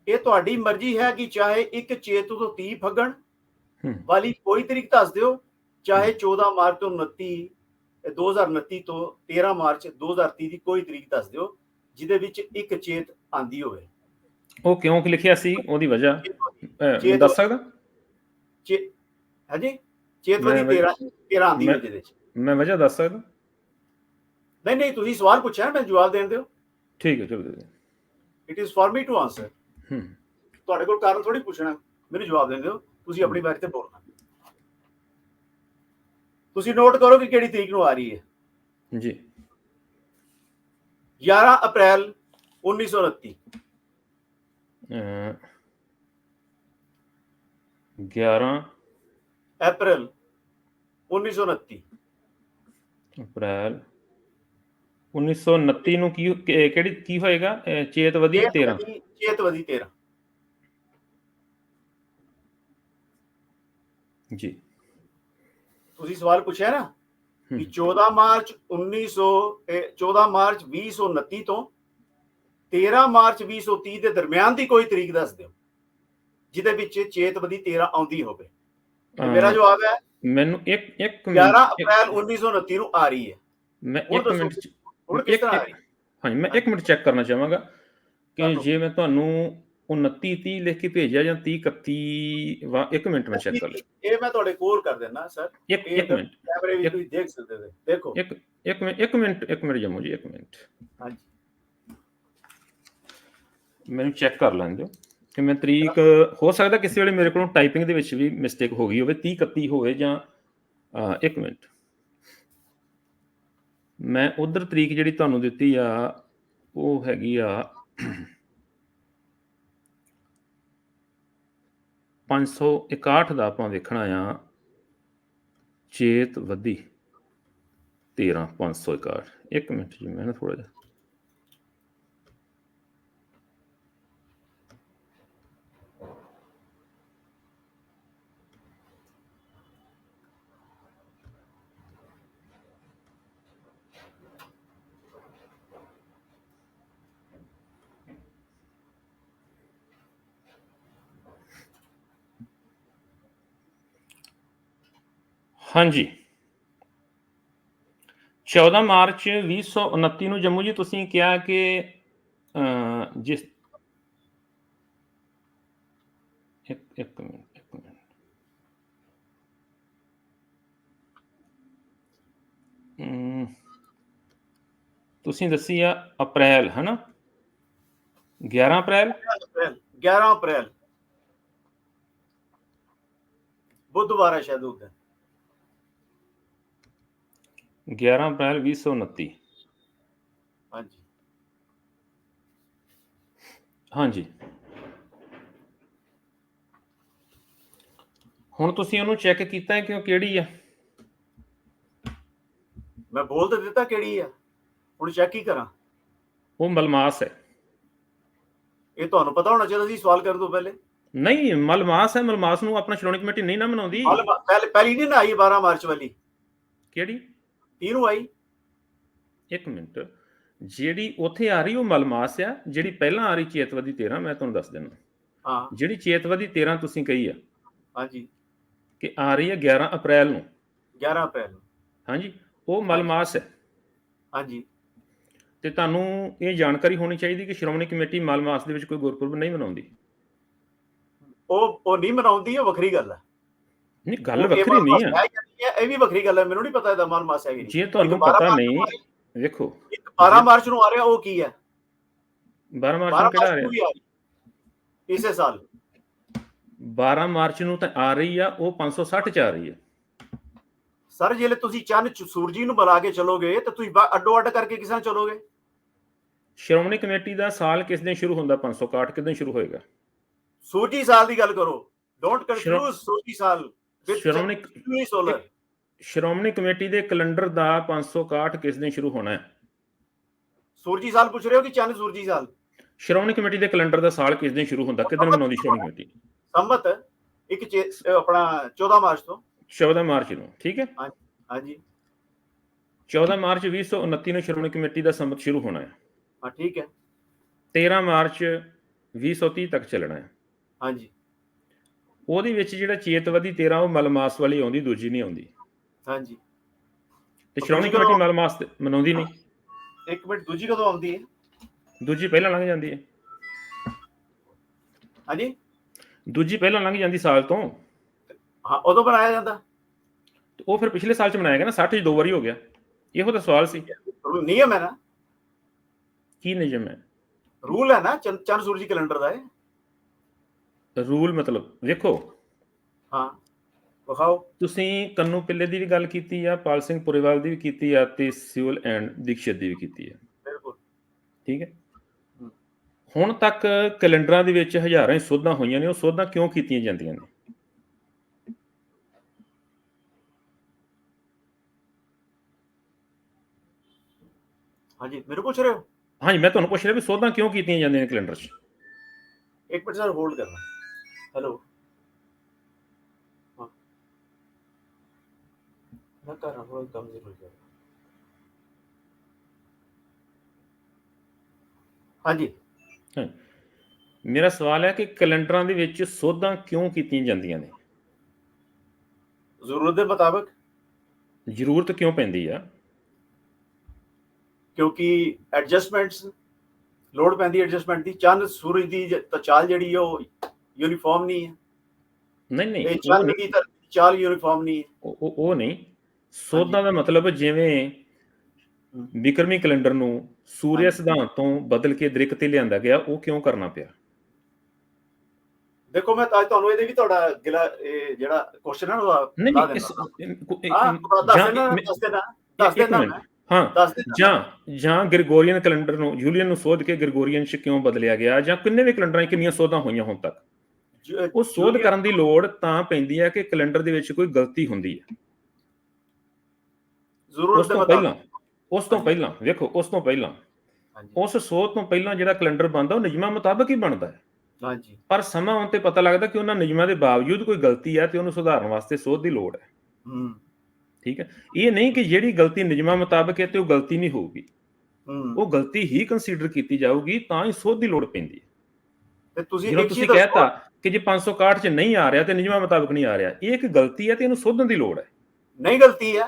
ਇਹ ਤੁਹਾਡੀ ਮਰਜ਼ੀ ਹੈ ਕਿ ਚਾਹੇ ਇੱਕ ਚੇਤੂ ਤੋਂ 30 ਫੱਗਣ ਵਾਲੀ ਕੋਈ ਤਰੀਕ ਦੱਸ ਦਿਓ ਚਾਹੇ 14 ਮਾਰਚ ਤੋਂ 29 ਇਹ 2029 ਤੋਂ 13 ਮਾਰਚ 2030 ਦੀ ਕੋਈ ਤਰੀਕ ਦੱਸ ਦਿਓ ਜਿਹਦੇ ਵਿੱਚ ਇੱਕ ਚੇਤ ਆਂਦੀ ਹੋਵੇ। ਉਹ ਕਿਉਂ ਕਿ ਲਿਖਿਆ ਸੀ? ਉਹਦੀ ਵਜ੍ਹਾ। ਦੱਸ ਸਕਦਾ? ਹਾਂਜੀ? ਚੇਤਵਦੀ ਮੈਂ- 13 13 ਆਂਦੀ ਮੈਂ- ਜਿਹਦੇ ਵਿੱਚ। ਮੈਂ ਵਜ੍ਹਾ ਦੱਸ ਸਕਦਾ? ਨਹੀਂ ਨਹੀਂ ਤੁਸੀਂ ਸਵਾਲ ਪੁੱਛਿਆ ਮੈਂ ਜਵਾਬ ਦੇਣ ਦਿਓ। ਠੀਕ ਹੈ ਚਲੋ ਦੇ ਦਿਓ। It is for me to answer ਹੂੰ। ਤੁਹਾਡੇ ਕੋਲ ਕਾਰਨ ਥੋੜੀ ਪੁੱਛਣਾ ਮੈਨੂੰ ਜਵਾਬ ਦੇਣ ਦਿਓ। ਤੁਸੀਂ ਆਪਣੀ ਵਾਰੀ ਤੇ ਬੋਲਣਾ। ਤੁਸੀਂ ਨੋਟ ਕਰੋ ਕਿ ਕਿਹੜੀ ਤਰੀਕ ਨੂੰ ਆ ਰਹੀ ਹੈ। ਜੀ। 11 ਅਪ੍ਰੈਲ 1929 ਅਹ, 11 ਅਪ੍ਰੈਲ 1929 ਅਪ੍ਰੈਲ 1929 ਨੂੰ ਕੀ ਕਿ- ਕਿਹੜੀ ਕੀ ਹੋਏਗਾ? ਅਹ, ਚੇਤਵਦੀ 13 ਚੇਤਵਦੀ- ਚੇਤਵਦੀ 13 ਜੀ। ਤੁਸੀਂ ਸਵਾਲ ਪੁੱਛਿਆ ਨਾ। ਕਿ 14 ਮਾਰਚ 1900 ਇਹ 14 ਮਾਰਚ 2029 ਤੋਂ 13 ਮਾਰਚ 2030 ਦੇ ਦਰਮਿਆਨ ਦੀ ਕੋਈ ਤਰੀਕ ਦੱਸ ਦਿਓ ਜਿਹਦੇ ਵਿੱਚ ਚੇਤਵਦੀ 13 ਆਉਂਦੀ ਹੋਵੇ। ਮੇਰਾ ਜਵਾਬ ਹੈ ਮੈਨੂੰ ਇੱਕ ਇੱਕ 11 ਇੱਕ- ਅਪ੍ਰੈਲ 1929 ਨੂੰ ਆ ਰਹੀ ਹੈ। ਮੈਂ ਹੁਣ 1 ਦੱਸੋ ਮਿੰਟ ਇੱਕ- ਹਾਂਜੀ ਮੈਂ 1 ਮਿੰਟ ਚੈੱਕ ਕਰਨਾ ਚਾਹਾਂਗਾ ਕਿ। ਜੇ ਮੈਂ ਤੁਹਾਨੂੰ 29 30 ਲਿਖ ਕੇ ਭੇਜਿਆ ਜਾਂ 30 31 ਵਾ 1 ਮਿੰਟ ਮੈਂ ਚੈੱਕ ਕਰ ਲਾਂ। ਇਹ ਮੈਂ ਤੁਹਾਡੇ ਕੋਲ ਕਰ ਦੇਣਾ ਸਰ। ਇੱਕ ਇੱਕ ਮਿੰਟ। ਕੈਮਰੇ ਇੱਕ- ਤੁਸੀਂ ਦੇਖ ਸਕਦੇ ਹੋ। ਦੇਖੋ। ਇੱਕ ਇੱਕ ਮਿੰਟ ਇੱਕ ਮਿੰਟ ਇੱਕ ਮਿੰਟ ਜੰਮੂ ਜੀ ਇੱਕ ਮਿੰਟ। ਹਾਂਜੀ। ਮੈਨੂੰ ਚੈੱਕ ਕਰ ਲੈਣ ਦਿਓ। ਕਿ ਮੈਂ ਤਰੀਕ ਹੋ। ਸਕਦਾ ਕਿਸੇ ਵੇਲੇ ਮੇਰੇ ਕੋਲੋਂ ਟਾਈਪਿੰਗ ਦੇ ਵਿੱਚ ਵੀ ਮਿਸਟੇਕ ਹੋ ਗਈ ਹੋਵੇ 30 31 ਹੋਵੇ ਜਾਂ ਇੱਕ ਮਿੰਟ। ਮੈਂ ਉਧਰ ਤਰੀਕ ਜਿਹੜੀ ਤੁਹਾਨੂੰ ਦਿੱਤੀ ਆ ਉਹ ਹੈਗੀ ਆ 561 ਦਾ ਆਪਾਂ ਵੇਖਣਾ ਆ, ਚੇਤ ਵਧੀ 13 561 ਇੱਕ ਮਿੰਟ ਜੀ, ਮੈਂ ਨਾ ਥੋੜਾ ਜਿਹਾ ਹਾਂਜੀ। 14 ਮਾਰਚ 2029 ਨੂੰ ਜੰਮੂ ਜੀ, ਤੁਸੀਂ ਕਿਹਾ ਕਿ ਜਿਸ ਇੱਕ ਇੱਕ ਮਿੰਟ ਇੱਕ ਮਿੰਟ। ਤੁਸੀਂ ਦੱਸੀ ਆ ਅਪ੍ਰੈਲ, ਹਨਾ? 11 ਅਪ੍ਰੈਲ? ਅਪ੍ਰੈਲ 11 ਅਪ੍ਰੈਲ। ਬੁੱਧਵਾਰ ਹੈ ਸ਼ਾਇਦ ਉਹ 11 ਅਪ੍ਰੈਲ 2029 ਹਾਂਜੀ। ਹਾਂਜੀ। ਹੁਣ ਤੁਸੀਂ ਉਹਨੂੰ ਚੈੱਕ ਕੀਤਾ ਹੈ ਕਿ ਉਹ ਕਿਹੜੀ ਆ? ਮੈਂ ਬੋਲ ਤਾਂ ਦਿੱਤਾ ਕਿਹੜੀ ਆ। ਹੁਣ ਚੈੱਕ ਹੀ ਕਰਾਂ। ਉਹ ਮਲਮਾਸ ਹੈ। ਇਹ ਤੁਹਾਨੂੰ ਪਤਾ ਹੋਣਾ ਚਾਹੀਦਾ ਸੀ ਸਵਾਲ ਕਰਨ ਤੋਂ ਪਹਿਲੇ। ਨਹੀਂ ਮਲਮਾਸ ਹੈ। ਮਲਮਾਸ ਨੂੰ ਆਪਣਾ ਸ਼੍ਰੋਮਣੀ ਕਮੇਟੀ ਨਹੀਂ ਨਾ ਮਨਾਉਂਦੀ। ਹਾਲ ਪਹਿਲੇ ਪਹਿਲੀ ਨਹੀਂ ਨਾ ਆਈ 12 ਮਾਰਚ ਵਾਲੀ। ਕਿਹੜੀ? 30 ਨੂੰ ਆਈ। ਇੱਕ ਮਿੰਟ। ਜਿਹੜੀ ਉੱਥੇ ਆ ਰਹੀ ਉਹ ਮਲਮਾਸ ਆ ਜਿਹੜੀ ਪਹਿਲਾਂ ਆ ਰਹੀ ਚੇਤਵਦੀ 13 ਮੈਂ ਤੁਹਾਨੂੰ ਦੱਸ ਦਿੰਦਾ। ਹਾਂ। ਜਿਹੜੀ ਚੇਤਵਦੀ 13 ਤੁਸੀਂ ਕਹੀ ਆ ਹਾਂਜੀ। ਕਿ ਆ ਰਹੀ ਹੈ 11 ਅਪ੍ਰੈਲ ਨੂੰ। 11 ਅਪ੍ਰੈਲ ਨੂੰ। ਹਾਂਜੀ ਉਹ ਮਲਮਾਸ ਹੈ। ਹਾਂਜੀ। ਤੇ ਤੁਹਾਨੂੰ ਇਹ ਜਾਣਕਾਰੀ ਹੋਣੀ ਚਾਹੀਦੀ ਕਿ ਸ਼੍ਰੋਮਣੀ ਕਮੇਟੀ ਮਲਮਾਸ ਦੇ ਵਿੱਚ ਕੋਈ ਗੁਰਪੁਰਬ ਨਹੀਂ ਮਨਾਉਂਦੀ। ਉਹ ਉਹ ਨਹੀਂ ਮਨਾਉਂਦੀ ਉਹ ਵੱਖਰੀ ਗੱਲ ਹੈ। ਨਹੀਂ ਗੱਲ ਵੱਖਰੀ ਨਹੀਂ ਆ। ਹੈ ਜਾਂ ਇਹ ਵੀ ਵੱਖਰੀ ਗੱਲ ਹੈ ਮੈਨੂੰ ਨਹੀਂ ਪਤਾ ਇਹਦਾ ਮਾਲ ਮਾਸ ਹੈ ਕਿ ਨਹੀਂ। ਜੇ ਤੁਹਾਨੂੰ ਪਤਾ ਨਹੀਂ ਆ ਇੱਕ 12 ਮਾਰਚ ਨੂੰ ਆ ਰਿਹਾ ਉਹ ਕੀ ਹੈ? 12 ਮਾਰਚ 12 ਨੂੰ ਕਿਹੜਾ ਆ ਰਿਹਾ? ਆ ਇਸੇ ਸਾਲ। 12 ਮਾਰਚ ਨੂੰ ਤਾਂ ਆ ਰਹੀ ਆ ਉਹ 560 ਚ ਆ ਰਹੀ ਹੈ। ਸਰ ਜਿਹੜੇ ਤੁਸੀਂ ਚੰਨ ਸੂਰਜੀ ਨੂੰ ਬੁਲਾ ਕੇ ਚਲੋਗੇ ਤਾਂ ਤੁਸੀਂ ਅੱਡੋ ਅੱਡ ਕਰਕੇ ਕਿਸ ਚਲੋਗੇ? ਸ਼੍ਰੋਮਣੀ ਕਮੇਟੀ ਦਾ ਸਾਲ ਕਿਸ ਦਿਨ ਸ਼ੁਰੂ ਹੁੰਦਾ? 561 ਕਿਸ ਦਿਨ ਸ਼ੁਰੂ ਹੋਏਗਾ? ਸੂਰਜੀ ਸਾਲ ਦੀ ਗੱਲ ਕਰੋ। ਡੋਂਟ ਸ਼੍ਰੋ- ਕਨਫਿਊਜ਼ ਸੂਰਜੀ ਸਾਲ। ਸ਼੍ਰੋਮਣੀ ਸ਼੍ਰੋਮਣੀ ਕਮੇਟੀ ਦੇ ਕੈਲੰਡਰ ਦਾ 561 ਕਿਸ ਦਿਨ ਸ਼ੁਰੂ ਹੋਣਾ ਹੈ? ਸੂਰਜੀ ਸਾਲ ਪੁੱਛ ਰਹੇ ਹੋ ਕਿ ਚੰਨ ਸੂਰਜੀ ਸਾਲ? ਸ਼੍ਰੋਮਣੀ ਕਮੇਟੀ ਦੇ ਕੈਲੰਡਰ ਦਾ ਸਾਲ ਕਿਸ ਦਿਨ ਸ਼ੁਰੂ ਹੁੰਦਾ? ਕਿਦਨ ਮਨਾਉਂਦੀ ਸ਼੍ਰੋਮਣੀ ਕਮੇਟੀ? ਸੰਮਤ ਇੱਕ ਆਪਣਾ 14 ਮਾਰਚ ਤੋਂ। 14 ਮਾਰਚ ਨੂੰ ਠੀਕ ਹੈ? ਹਾਂਜੀ 14 ਮਾਰਚ 2029 ਨੂੰ ਸ਼੍ਰੋਮਣੀ ਕਮੇਟੀ ਦਾ ਸੰਮਤ ਸ਼ੁਰੂ ਹੋਣਾ ਹੈ। ਹਾਂ ਠੀਕ ਹੈ। 13 ਮਾਰਚ 2030 ਤੱਕ ਚੱਲਣਾ ਹੈ। ਹਾਂਜੀ। ਉਹਦੇ ਵਿੱਚ ਜਿਹੜਾ ਚੇਤਵਦੀ 13 ਉਹ ਮਲਮਾਸ ਵਾਲੀ ਆਉਂਦੀ ਦੂਜੀ ਨਹੀਂ ਆਉਂਦੀ। ਹਾਂਜੀ। ਤੇ ਸ਼੍ਰੋਮਣੀ ਕਮੇਟੀ ਮਲਮਾਸ ਮਨਾਉਂਦੀ ਨਹੀਂ। ਇੱਕ ਮਿੰਟ ਦੂਜੀ ਕਦੋਂ ਆਉਂਦੀ ਹੈ? ਦੂਜੀ ਪਹਿਲਾਂ ਲੰਘ ਜਾਂਦੀ ਹੈ। ਹਾਂਜੀ? ਦੂਜੀ ਪਹਿਲਾਂ ਲੰਘ ਜਾਂਦੀ ਸਾਲ ਤੋਂ। ਹਾਂ ਉਦੋਂ ਬਣਾਇਆ ਜਾਂਦਾ। ਤੇ ਉਹ ਫਿਰ ਪਿਛਲੇ ਸਾਲ ਚ ਮਨਾਇਆ ਗਿਆ ਨਾ 60 ਚ ਦੋ ਵਾਰੀ ਹੋ ਗਿਆ। ਇਹੋ ਤਾਂ ਸਵਾਲ ਸੀ। ਨਿਯਮ ਹੈ ਨਾ ਕੀ ਨਿਯਮ ਹੈ? ਰੂਲ ਹੈ ਨਾ ਚੰਨ ਸੂਰਜੀ ਕੈਲੰਡਰ ਦਾ ਹੈ ਰੂਲ ਮਤਲਬ ਵੇਖੋ। ਹਾਂ ਵਿਖਾਓ। ਤੁਸੀਂ ਕੰਨੂ ਪਿੱਲੇ ਦੀ ਵੀ ਗੱਲ ਕੀਤੀ ਆ ਪਾਲ ਸਿੰਘ ਪੁਰੇਵਾਲ ਦੀ ਵੀ ਕੀਤੀ ਆ ਤੇ ਸਿਵਲ ਐਂਡ ਦੀਕਸ਼ਿਤ ਦੀ ਵੀ ਕੀਤੀ ਆ। ਬਿਲਕੁਲ। ਠੀਕ ਹੈ। ਹੁਣ ਤੱਕ ਕੈਲੰਡਰਾਂ ਦੇ ਵਿੱਚ ਹਜ਼ਾਰਾਂ ਹੀ ਸੋਧਾਂ ਹੋਈਆਂ ਨੇ ਉਹ ਸੋਧਾਂ ਕਿਉਂ ਕੀਤੀਆਂ ਜਾਂਦੀਆਂ ਨੇ? ਹਾਂਜੀ ਮੈਨੂੰ ਪੁੱਛ ਰਹੇ ਹੋ? ਹਾਂਜੀ ਮੈਂ ਤੁਹਾਨੂੰ ਪੁੱਛ ਰਿਹਾ ਵੀ ਸੋਧਾਂ ਕਿਉਂ ਕੀਤੀਆਂ ਜਾਂਦੀਆਂ ਨੇ ਕੈਲੰਡਰ 'ਚ? ਇੱਕ ਮਿੰਟ ਸਰ ਹੋਲਡ ਕਰਨਾ। ਹੈਲੋ ਹਾਂ ਮੈਂ ਕਰ ਰਹਾ ਹੂੰ ਕੰਮ ਜ਼ਰੂਰ ਕਰ ਹਾਂਜੀ ਮੇਰਾ ਸਵਾਲ ਹੈ ਕਿ ਕੈਲੰਡਰਾਂ ਦੇ ਵਿੱਚ ਸੋਧਾਂ ਕਿਉਂ ਕੀਤੀਆਂ ਜਾਂਦੀਆਂ ਨੇ ਜ਼ਰੂਰਤ ਦੇ ਮੁਤਾਬਕ ਜ਼ਰੂਰਤ ਕਿਉਂ ਪੈਂਦੀ ਆ ਕਿਉਂਕਿ ਐਡਜਸਟਮੈਂਟਸ ਲੋਡ ਪੈਂਦੀ ਐਡਜਸਟਮੈਂਟ ਦੀ ਚੰਨ ਸੂਰਜ ਦੀ ਜ- ਤਾਂ ਚਾਲ ਜਿਹੜੀ ਹੈ ਉਹ ਯੂਨੀਫਾਰਮ ਨਹੀਂ ਹੈ। ਨਹੀਂ ਨਹੀਂ ਇਹ ਚੰਨ ਨਹੀਂ- ਦੀ ਚਾਲ ਯੂਨੀਫਾਰਮ ਨਹੀਂ ਹੈ। ਉਹ ਉਹ- ਨਹੀਂ। ਸੋਧਾਂ ਦਾ ਮਤਲਬ ਜਿਵੇਂ। ਵਿਕਰਮੀ ਕੈਲੰਡਰ ਨੂੰ ਸੂਰਿਆ। ਸਿਧਾਂਤ ਤੋਂ ਬਦਲ ਕੇ ਦ੍ਰਿਕ ਤੇ ਲਿਆਂਦਾ ਗਿਆ ਉਹ ਕਿਉਂ ਕਰਨਾ ਪਿਆ? ਦੇਖੋ ਮੈਂ ਤਾਂ ਅੱਜ ਤੁਹਾਨੂੰ ਇਹਦੇ ਵੀ ਤੁਹਾਡਾ ਗਿਲਾ ਇਹ ਜਿਹੜਾ ਕੁਐਸਚਨ ਹੈ ਉਹ ਨਹੀਂ ਦੱਸ ਦੇਣਾ ਦੱਸ ਦੇਣਾ ਹਾਂ ਜਾਂ ਜਾਂ ਗ੍ਰਿਗੋਰੀਅਨ ਕੈਲੰਡਰ ਨੂੰ ਜੂਲੀਅਨ ਨੂੰ ਸੋਧ ਕੇ ਗ੍ਰਿਗੋਰੀਅਨ ਚ ਕਿਉਂ ਬਦਲਿਆ ਗਿਆ ਜਾਂ ਕਿੰਨੇ ਵੀ ਕੈਲੰਡਰਾਂ ਕਿੰਨੀਆਂ ਸੋਧਾਂ ਹੋਈਆਂ ਹੁਣ ਤੱਕ? ਉਹ ਸੋਧ ਕਰਨ ਦੀ ਲੋੜ ਤਾਂ ਪੈਂਦੀ ਹੈ ਕਿ ਕੈਲੰਡਰ ਦੇ ਵਿੱਚ ਕੋਈ ਗਲਤੀ ਹੁੰਦੀ ਹੈ। ਜ਼ਰੂਰਤ ਉਸ ਦੇ ਤੋਂ ਮੁਤਾਬਕ। ਪਹਿਲਾਂ ਉਸ ਤੋਂ ਪਹਿਲਾਂ ਵੇਖੋ ਉਸ ਤੋਂ ਪਹਿਲਾਂ ਉਸ ਸੋਧ ਤੋਂ ਪਹਿਲਾਂ ਜਿਹੜਾ ਕੈਲੰਡਰ ਬਣਦਾ ਉਹ ਨਿਯਮਾਂ ਮੁਤਾਬਕ ਹੀ ਬਣਦਾ ਹੈ। ਹਾਂਜੀ। ਪਰ ਸਮਾਂ ਆਉਣ ਤੇ ਪਤਾ ਲੱਗਦਾ ਕਿ ਉਹਨਾਂ ਨਿਯਮਾਂ ਦੇ ਬਾਵਜੂਦ ਕੋਈ ਗਲਤੀ ਹੈ ਤੇ ਉਹਨੂੰ ਸੁਧਾਰਨ ਵਾਸਤੇ ਸੋਧ ਦੀ ਲੋੜ ਹੈ। ਹੂੰ। ਠੀਕ ਹੈ? ਇਹ ਨਹੀਂ ਕਿ ਜਿਹੜੀ ਗਲਤੀ ਨਿਯਮਾਂ ਮੁਤਾਬਕ ਹੈ ਤੇ ਉਹ ਗਲਤੀ ਨਹੀਂ ਹੋਊਗੀ। ਹੂੰ। ਉਹ ਗਲਤੀ ਹੀ ਕੰਸੀਡਰ ਕੀਤੀ ਜਾਊਗੀ ਤਾਂ ਹੀ ਸੋਧ ਦੀ ਲੋੜ ਪੈਂਦੀ ਹੈ। ਤੇ ਤੁਸੀਂ ਇੱਕ ਚੀਜ਼ ਕਹਿਤਾ ਕਿ ਜੇ 561 ਚ ਨਹੀਂ ਆ ਰਿਹਾ ਤੇ ਨਿਯਮਾਂ ਮੁਤਾਬਕ ਨਹੀਂ ਆ ਰਿਹਾ ਇਹ ਇੱਕ ਗਲਤੀ ਹੈ ਤੇ ਇਹਨੂੰ ਸੋਧਣ ਦੀ ਲੋੜ ਹੈ। ਨਹੀਂ ਗਲਤੀ ਹੈ।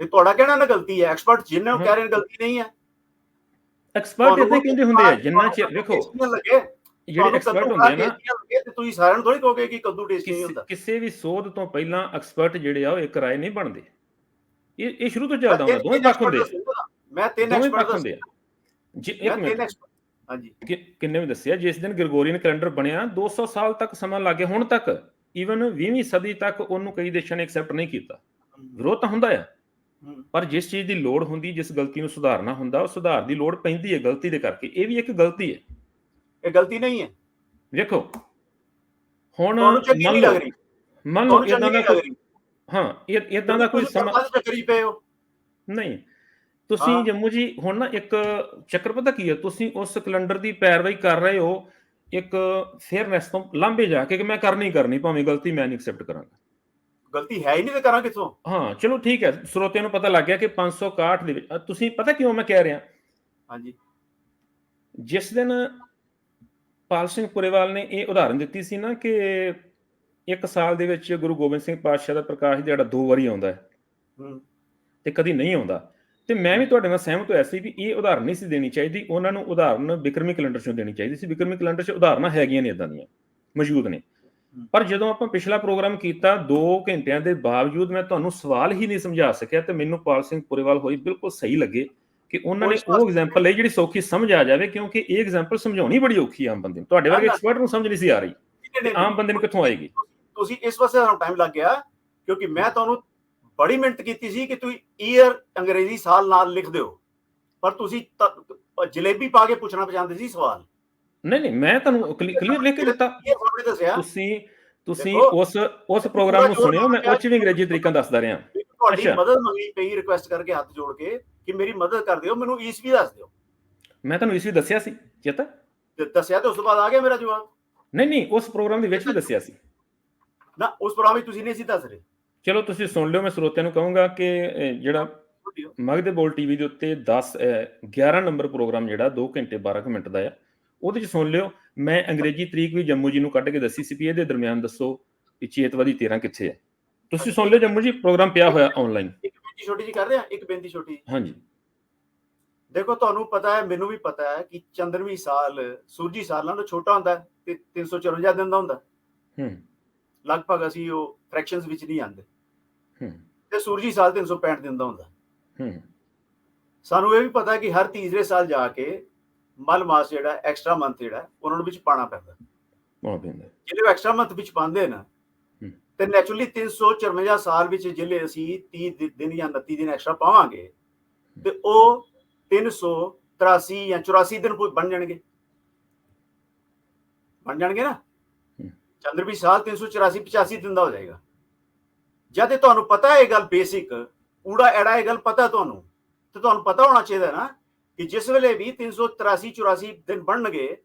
ਇਹ ਤੁਹਾਡਾ ਕਹਿਣਾ ਨਾ ਗਲਤੀ ਹੈ। ਐਕਸਪਰਟ ਜਿੰਨੇ ਉਹ। ਕਹਿ ਰਹੇ ਨੇ ਗਲਤੀ ਨਹੀਂ ਹੈ। ਐਕਸਪਰਟ ਇਦਾਂ ਕਹਿੰਦੇ ਹੁੰਦੇ ਆ ਜਿੰਨਾ ਚਿਰ ਵੇਖੋ ਜਿਹੜੇ ਐਕਸਪਰਟ ਹੁੰਦੇ ਆ ਨਾ। ਤੇ ਤੁਸੀਂ ਸਾਰਿਆਂ ਨੂੰ ਥੋੜੀ ਕਹੋਗੇ ਕਿ ਕੱਦੂ ਟੇਸਟੀ ਨਹੀਂ ਹੁੰਦਾ। ਕਿਸੇ ਵੀ ਸੋਧ ਤੋਂ ਪਹਿਲਾਂ ਐਕਸਪਰਟ ਜਿਹੜੇ ਆ ਉਹ ਇੱਕ ਰਾਏ ਨਹੀਂ ਬਣਦੇ। ਇਹ ਇਹ ਸ਼ੁਰੂ ਤੋਂ ਚੱਲਦਾ ਹੁੰਦਾ ਦੋਵੇਂ ਪੱਖ ਹੁੰਦੇ। ਮੈਂ ਤਿੰਨ ਐਕਸਪਰਟ ਆ। ਜੀ ਇੱਕ ਮਿੰਟ। ਹਾਂਜੀ। ਕਿੰਨੇ ਵੀ ਦੱਸਿਆ? ਜਿਸ ਦਿਨ ਗ੍ਰਿਗੋਰੀਅਨ ਕੈਲੰਡਰ ਬਣਿਆ 200 ਸਾਲ ਤੱਕ ਸਮਾਂ ਲੱਗੇ ਹੁਣ ਤੱਕ ਈਵਨ 20ਵੀਂ ਸਦੀ ਤੱਕ ਉਹਨੂੰ ਕਈ ਦੇਸ਼ਾਂ ਨੇ ਐਕਸੈਪਟ ਨਹੀਂ ਕੀਤਾ। ਵਿਰੋਧ ਤਾਂ ਹੁੰਦਾ ਆ। ਪਰ ਜਿਸ ਚੀਜ਼ ਦੀ ਲੋੜ ਹੁੰਦੀ ਜਿਸ ਗਲਤੀ ਨੂੰ ਸੁਧਾਰਨਾ ਹੁੰਦਾ ਉਹ ਸੁਧਾਰ ਦੀ ਲੋੜ ਪੈਂਦੀ ਹੈ ਗਲਤੀ ਦੇ ਕਰਕੇ। ਇਹ ਵੀ ਇੱਕ ਗਲਤੀ ਹੈ। ਇਹ ਗਲਤੀ ਨਹੀਂ ਹੈ। ਵੇਖੋ ਹੁਣ ਮੰਨ ਲਓ ਮੰਨ ਲਓ ਇਦਾਂ ਦਾ ਹਾਂ ਇਹ ਇਦਾਂ ਦਾ ਕੋਈ ਸਮਾਂ ਪਏ ਹੋ। ਨਹੀਂ। ਤੁਸੀਂ। ਜੰਮੂ ਜੀ ਹੁਣ ਨਾ ਇੱਕ ਚੱਕਰ ਪਤਾ ਕੀ ਹੈ ਤੁਸੀਂ ਉਸ ਕੈਲੰਡਰ ਦੀ ਪੈਰਵਾਈ ਕਰ ਰਹੇ ਹੋ ਇੱਕ ਫੇਅਰਨੈਸ ਤੋਂ ਲਾਂਭੇ ਜਾ ਕੇ ਕਿ ਮੈਂ ਕਰਨੀ ਕਰਨੀ ਭਾਵੇਂ ਗਲਤੀ ਮੈਂ ਨਹੀਂ ਐਕਸੈਪਟ ਕਰਾਂਗਾ। ਗਲਤੀ ਹੈ ਹੀ ਨਹੀਂ ਤੇ ਕਰਾਂ ਕਿੱਥੋਂ? ਹਾਂ ਚਲੋ ਠੀਕ ਹੈ ਸਰੋਤਿਆਂ ਨੂੰ ਪਤਾ ਲੱਗ ਗਿਆ ਕਿ 561 ਦੇ ਵਿੱਚ ਤੁਸੀਂ ਪਤਾ ਕਿਉਂ ਮੈਂ ਕਹਿ ਰਿਹਾ? ਹਾਂਜੀ। ਜਿਸ ਦਿਨ ਪਾਲ ਸਿੰਘ ਪੁਰੇਵਾਲ ਨੇ ਇਹ ਉਦਾਹਰਨ ਦਿੱਤੀ ਸੀ ਨਾ ਕਿ ਇੱਕ ਸਾਲ ਦੇ ਵਿੱਚ ਗੁਰੂ ਗੋਬਿੰਦ ਸਿੰਘ ਪਾਤਸ਼ਾਹ ਦਾ ਪ੍ਰਕਾਸ਼ ਜਿਹੜਾ ਦੋ ਵਾਰੀ ਆਉਂਦਾ ਹੈ। ਹੂੰ। ਤੇ ਕਦੀ ਨਹੀਂ ਆਉਂਦਾ। ਤੇ ਮੈਂ ਵੀ ਤੁਹਾਡੇ ਨਾਲ ਸਹਿਮਤ ਹੋਇਆ ਸੀ ਵੀ ਇਹ ਉਦਾਹਰਨ ਨਹੀਂ ਸੀ ਦੇਣੀ ਚਾਹੀਦੀ ਉਹਨਾਂ ਨੂੰ ਉਦਾਹਰਨ ਵਿਕਰਮੀ ਕੈਲੰਡਰ ਚੋਂ ਦੇਣੀ ਚਾਹੀਦੀ ਸੀ। ਵਿਕਰਮੀ ਕੈਲੰਡਰ 'ਚ ਉਦਾਹਰਨਾਂ ਹੈਗੀਆਂ ਨੇ ਇਦਾਂ ਦੀਆਂ ਮੌਜੂਦ ਨੇ। ਪਰ ਜਦੋਂ ਆਪਾਂ ਪਿਛਲਾ ਪ੍ਰੋਗਰਾਮ ਕੀਤਾ 2 ਘੰਟਿਆਂ ਦੇ ਬਾਵਜੂਦ ਮੈਂ ਤੁਹਾਨੂੰ ਸਵਾਲ ਹੀ ਨਹੀਂ ਸਮਝਾ ਸਕਿਆ ਤੇ ਮੈਨੂੰ ਪਾਲ ਸਿੰਘ ਪੁਰੇਵਾਲ ਹੋਈ ਬਿਲਕੁਲ ਸਹੀ ਲੱਗੇ ਕਿ ਉਹਨਾਂ ਨੇ ਉਹ ਐਗਜ਼ਾਮਪਲ ਲਈ ਜਿਹੜੀ ਸੌਖੀ ਸਮਝ ਆ ਜਾਵੇ ਕਿਉਂਕਿ ਇਹ ਐਗਜ਼ਾਮਪਲ ਸਮਝਾਉਣੀ ਬੜੀ ਔਖੀ ਆ ਆਮ ਬੰਦੇ ਨੂੰ। ਤੁਹਾਡੇ ਵਰਗੇ ਐਕਸਪਰਟ ਨੂੰ ਸਮਝ ਨਹੀਂ ਸੀ ਆ ਰਹੀ। ਆਮ ਬੰਦੇ ਨੂੰ ਕਿੱਥੋਂ ਆਏਗੀ? ਤੁਸੀਂ ਇਸ ਵਾਸਤੇ ਤੁਹਾਨੂੰ ਟਾਈਮ ਲੱਗ ਗਿਆ ਕਿਉਂਕਿ ਮੈਂ ਤੁਹਾਨੂੰ ਬੜੀ ਮਿਹਨਤ ਕੀਤੀ ਸੀ ਕਿ ਤੁਸੀਂ ਈਅਰ ਅੰਗਰੇਜ਼ੀ ਸਾਲ ਨਾਲ ਲਿਖ ਦਿਓ। ਪਰ ਤੁਸੀਂ ਜਲੇਬੀ ਪਾ ਕੇ ਪੁੱਛਣਾ ਪਛਾਣਦੇ ਸੀ ਸਵਾਲ। ਨਹੀਂ ਨਹੀਂ ਮੈਂ ਤੁਹਾਨੂੰ ਕਲੀਅਰ ਲਿਖ ਕੇ ਦਿੱਤਾ। ਤੁਸੀਂ ਤੁਸੀਂ ਉਸ ਉਸ ਪ੍ਰੋਗਰਾਮ ਨੂੰ ਸੁਣਿਓ ਮੈਂ ਉੱਚ ਵੀ ਅੰਗਰੇਜ਼ੀ ਤਰੀਕਾ ਦੱਸਦਾ ਰਿਹਾ। ਤੁਹਾਡੀ। ਮਦਦ ਮੰਗੀ ਪਈ ਰਿਕੁਐਸਟ ਕਰਕੇ ਹੱਥ ਜੋੜ ਕੇ ਕਿ ਮੇਰੀ ਮਦਦ ਕਰ ਦਿਓ ਮੈਨੂੰ ਈਸਵੀ ਦੱਸ ਦਿਓ। ਮੈਂ ਤੁਹਾਨੂੰ ਇਸ ਵੀ ਦੱਸਿਆ ਸੀ ਚੇਤਾ? ਦੱਸਿਆ ਤੇ ਉਸ ਤੋਂ ਬਾਅਦ ਆ ਗਿਆ ਮੇਰਾ ਜਵਾਬ। ਨਹੀਂ ਨਹੀਂ ਉਸ ਪ੍ਰੋਗਰਾਮ ਦੇ ਵਿੱਚ ਵੀ ਦੱਸਿਆ ਸੀ। ਨਾ ਉਸ ਪ੍ਰੋਗਰਾਮ ਵਿੱਚ ਤੁਸੀਂ ਨਹੀਂ ਸੀ ਦੱਸ ਰਹੇ। ਚਲੋ ਤੁਸੀਂ ਸੁਣ ਲਿਓ ਮੈਂ ਸਰੋਤਿਆਂ ਨੂੰ ਕਹੂੰਗਾ ਕਿ ਜਿਹੜਾ ਮਗਧ ਬੋਲ ਟੀਵੀ ਦੇ ਉੱਤੇ 10 ਅਹ, 11 ਨੰਬਰ ਪ੍ਰੋਗਰਾਮ ਜਿਹੜਾ 2 ਘੰਟੇ 12 ਕੁ ਮਿੰਟ ਦਾ ਆ ਉਹਦੇ ਚ ਸੁਣ ਲਿਓ। ਮੈਂ ਅੰਗਰੇਜ਼ੀ ਤਰੀਕ ਵੀ ਜੰਮੂ ਜੀ ਨੂੰ ਕੱਢ ਕੇ ਦੱਸੀ ਸੀ ਵੀ ਇਹਦੇ ਦਰਮਿਆਨ ਦੱਸੋ ਕਿ ਚੇਤਵਾਦੀ 13 ਕਿੱਥੇ ਹੈ ਤੁਸੀਂ ਸੁਣ ਲਿਓ ਜੰਮੂ ਜੀ ਪ੍ਰੋਗਰਾਮ ਪਿਆ ਹੋਇਆ ਆਨਲਾਈਨ ਇੱਕ ਬੇਨਤੀ ਛੋਟੀ ਜੀ ਕਰ ਰਹੇ ਇੱਕ ਬੇਨਤੀ ਛੋਟੀ। ਹਾਂਜੀ। ਦੇਖੋ ਤੁਹਾਨੂੰ ਪਤਾ ਹੈ ਮੈਨੂੰ ਵੀ ਪਤਾ ਹੈ ਕਿ ਚੰਦਰਵੀ ਸਾਲ ਸੂਰਜੀ ਸਾਲ ਨਾਲੋਂ ਛੋਟਾ ਹੁੰਦਾ ਤੇ 354 ਦਿਨ ਦਾ ਹੁੰਦਾ ਹੈ। ਲਗਭਗ ਅਸੀਂ ਉਹ ਫ੍ਰੈਕਸ਼ਨਸ ਵਿੱਚ ਨਹੀਂ ਆਉਂਦੇ। ਤੇ ਸੂਰਜੀ ਸਾਲ 365 ਦਿਨ ਦਾ ਹੁੰਦਾ। ਸਾਨੂੰ ਇਹ ਵੀ ਪਤਾ ਹੈ ਕਿ ਹਰ ਤੀਸਰੇ ਸਾਲ ਜਾ ਕੇ ਮਲ ਮਾਸ ਜਿਹੜਾ ਐਕਸਟਰਾ ਮੰਥ ਜਿਹੜਾ ਉਹਨਾਂ ਨੂੰ ਵਿੱਚ ਪਾਣਾ ਪੈਂਦਾ। ਬਹੁਤ ਪੈਂਦਾ। ਜਿਹੜੇ ਐਕਸਟਰਾ ਮੰਥ ਵਿੱਚ ਪਾਉਂਦੇ ਨਾ। ਤੇ ਨੈਚੁਰਲੀ 354 ਸਾਲ ਵਿੱਚ ਜਿਹੜੇ ਅਸੀਂ 30 ਦਿ- ਦਿਨ ਜਾਂ 29 ਦਿਨ ਐਕਸਟਰਾ ਪਾਵਾਂਗੇ ਤੇ ਉਹ 383 ਜਾਂ 84 ਦਿਨ ਕੋਈ ਬਣ ਜਾਣਗੇ। ਬਣ ਜਾਣਗੇ ਨਾ। ਚੰਦਰ ਵੀ ਸਾਲ 384 85 ਦਿਨ ਦਾ ਹੋ ਜਾਏਗਾ। ਜਦ ਇਹ ਤੁਹਾਨੂੰ ਪਤਾ ਹੈ ਇਹ ਗੱਲ ਬੇਸਿਕ ਊੜਾ ਐੜਾ ਇਹ ਗੱਲ ਪਤਾ ਤੁਹਾਨੂੰ ਤੇ ਤੁਹਾਨੂੰ ਪਤਾ ਹੋਣਾ ਚਾਹੀਦਾ ਨਾ ਕਿ ਜਿਸ ਵੇਲੇ ਵੀ 383 84 ਦਿਨ ਬਣਨਗੇ